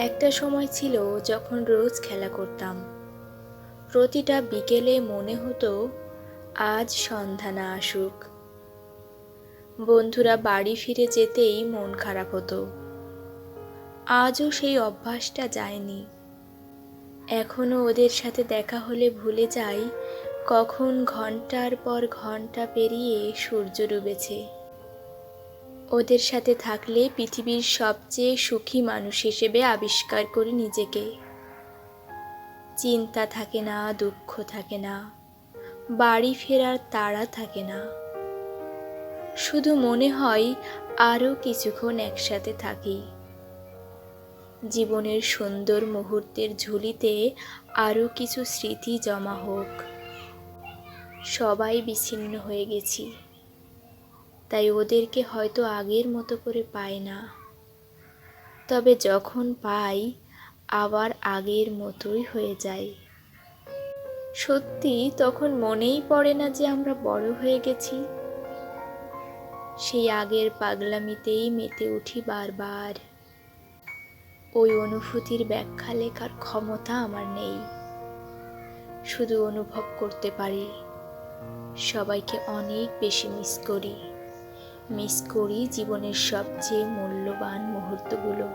একটা সময় ছিল যখন রোজ খেলা করতাম। প্রতিটা বিকেলে মনে হতো, আজ সন্ধ্যা না আসুক। বন্ধুরা বাড়ি ফিরে যেতেই মন খারাপ হতো। আজও সেই অভ্যাসটা যায়নি। এখনও ওদের সাথে দেখা হলে ভুলে যাই, কখন ঘণ্টার পর ঘণ্টা পেরিয়ে সূর্য ডুবেছে। ওদের সাথে থাকলে পৃথিবীর সবচেয়ে সুখী মানুষ হিসেবে আবিষ্কার করি নিজেকে। চিন্তা থাকে না, দুঃখ থাকে না, বাড়ি ফেরার তাড়া থাকে না। শুধু মনে হয় আরও কিছুক্ষণ একসাথে থাকি। জীবনের সুন্দর মুহূর্তের ঝুলিতে আরও কিছু স্মৃতি জমা হোক। সবাই বিচ্ছিন্ন হয়ে গেছি। তাই ওদেরকে হয়তো আগের মতো করে পাই না। তবে যখন পাই, আবার আগের মতোই হয়ে যায়। সত্যি, তখন মনেই পড়ে না যে আমরা বড় হয়ে গেছি। সেই আগের পাগলামিতেই মেতে উঠি বারবার। ওই অনুভূতির ব্যাখ্যা লেখার ক্ষমতা আমার নেই। শুধু অনুভব করতে পারি। সবাইকে অনেক বেশি মিস করি। মিস করি জীবনের সবচেয়ে মূল্যবান মুহূর্তগুলো।